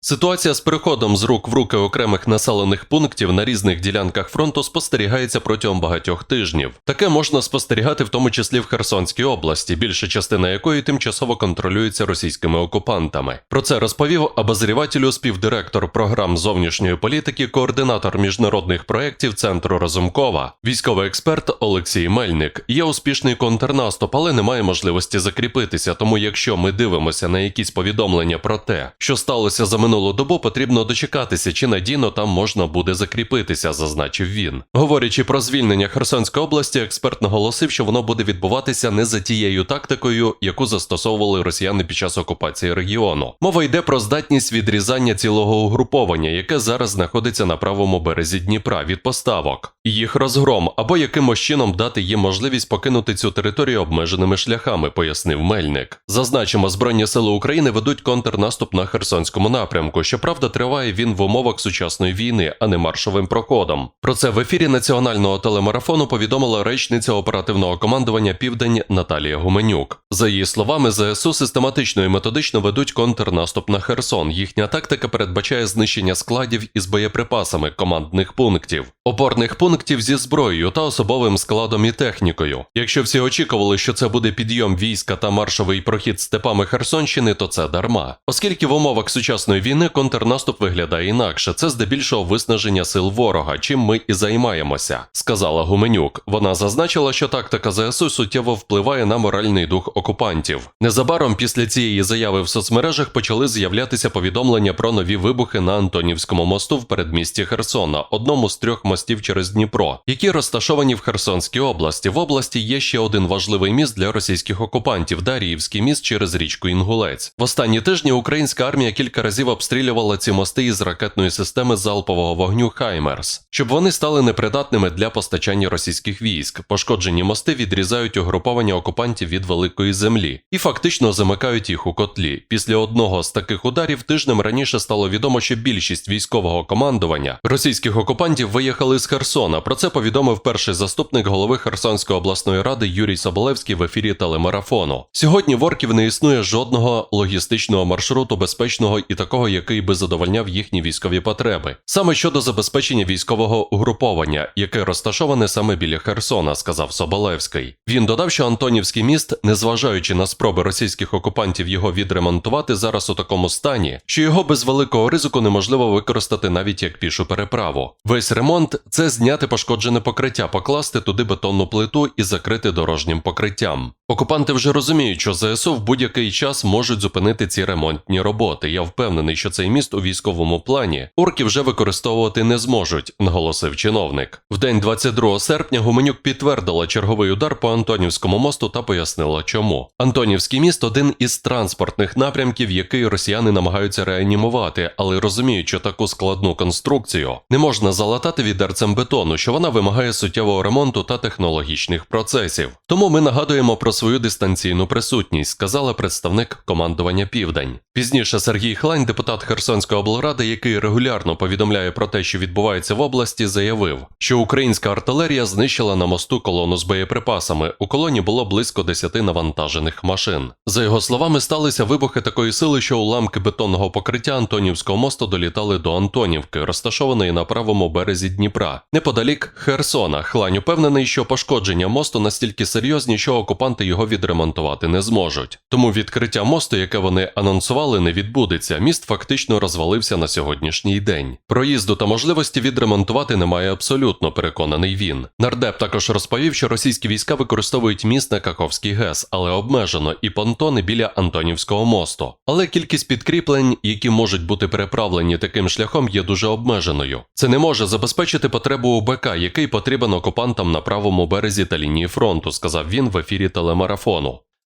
Ситуація з переходом з рук в руки окремих населених пунктів на різних ділянках фронту спостерігається протягом багатьох тижнів. Таке можна спостерігати в тому числі в Херсонській області, більша частина якої тимчасово контролюється російськими окупантами. Про це розповів обозрівателю співдиректор програм зовнішньої політики, координатор міжнародних проєктів Центру Разумкова, військовий експерт Олексій Мельник. Є успішний контрнаступ, але немає можливості закріпитися. Тому, якщо ми дивимося на якісь повідомлення про те, що сталося за минулу добу, потрібно дочекатися, чи надійно там можна буде закріпитися, зазначив він. Говорячи про звільнення Херсонської області, експерт наголосив, що воно буде відбуватися не за тією тактикою, яку застосовували росіяни під час окупації регіону. Мова йде про здатність відрізання цілого угруповання, яке зараз знаходиться на правому березі Дніпра від поставок, їх розгром або якимось чином дати їм можливість покинути цю територію обмеженими шляхами, пояснив Мельник. Зазначимо, збройні сили України ведуть контрнаступ на Херсонському напрямку. Щоправда, триває він в умовах сучасної війни, а не маршовим проходом. Про це в ефірі національного телемарафону повідомила речниця оперативного командування Південь Наталія Гуменюк. За її словами, ЗСУ систематично і методично ведуть контрнаступ на Херсон. Їхня тактика передбачає знищення складів із боєприпасами, командних пунктів, опорних пунктів зі зброєю та особовим складом і технікою. Якщо всі очікували, що це буде підйом війська та маршовий прохід степами Херсонщини, то це дарма. Оскільки в умовах сучасної війни контрнаступ виглядає інакше, це здебільшого виснаження сил ворога, чим ми і займаємося, сказала Гуменюк. Вона зазначила, що тактика ЗСУ суттєво впливає на моральний дух окупантів. Незабаром після цієї заяви в соцмережах почали з'являтися повідомлення про нові вибухи на Антонівському мосту в передмісті Херсона, одному з трьох мостів через Дніпро, які розташовані в Херсонській області. В області є ще один важливий міст для російських окупантів Даріївський міст через річку Інгулець. В останні тижні українська армія кілька разів обстрілювала ці мости із ракетної системи залпового вогню Хаймерс, щоб вони стали непридатними для постачання російських військ. Пошкоджені мости відрізають угруповання окупантів від великої землі і фактично замикають їх у котлі. Після одного з таких ударів тижнем раніше стало відомо, що більшість військового командування російських окупантів виїхали з Херсона. Про це повідомив перший заступник голови Херсонської обласної ради Юрій Соболевський в ефірі телемарафону. Сьогодні в орків не існує жодного логістичного маршруту безпечного і такого, який би задовольняв їхні військові потреби. Саме щодо забезпечення військового угруповання, яке розташоване саме біля Херсона, сказав Соболевський. Він додав, що Антонівський міст, незважаючи на спроби російських окупантів його відремонтувати, зараз у такому стані, що його без великого ризику неможливо використати навіть як пішу переправу. Весь ремонт це зняти пошкоджене покриття, покласти туди бетонну плиту і закрити дорожнім покриттям. Окупанти вже розуміють, що ЗСУ в будь-який час можуть зупинити ці ремонтні роботи. Я впевнений, що цей міст у військовому плані орки вже використовувати не зможуть, наголосив чиновник. В день 22 серпня Гуменюк підтвердила черговий удар по Антонівському мосту та пояснила, чому. Антонівський міст один із транспортних напрямків, який росіяни намагаються реанімувати, але розуміють, що таку складну конструкцію не можна залатати відерцем бетону, що вона вимагає суттєвого ремонту та технологічних процесів. Тому ми нагадуємо про свою дистанційну присутність, сказала представник командування Південь. Пізніше Сергій Хлань, депутат Херсонської облради, який регулярно повідомляє про те, що відбувається в області, заявив, що українська артилерія знищила на мосту колону з боєприпасами. У колоні було близько 10 навантажених машин. За його словами, сталися вибухи такої сили, що уламки бетонного покриття Антонівського мосту долітали до Антонівки, розташованої на правому березі Дніпра, неподалік Херсона. Хлань упевнений, що пошкодження мосту настільки серйозні, що окупанти його відремонтувати не зможуть. Тому відкриття мосту, яке вони анонсували, не відбудеться. Міст фактично розвалився на сьогоднішній день. Проїзду та можливості відремонтувати немає абсолютно, переконаний він. Нардеп також розповів, що російські війська використовують міст на Каховський ГЕС, але обмежено і понтони біля Антонівського мосту. Але кількість підкріплень, які можуть бути переправлені таким шляхом, є дуже обмеженою. Це не може забезпечити потребу УБК, який потрібен окупантам на правому березі та лінії фронту, сказав він в ефірі телемарафону.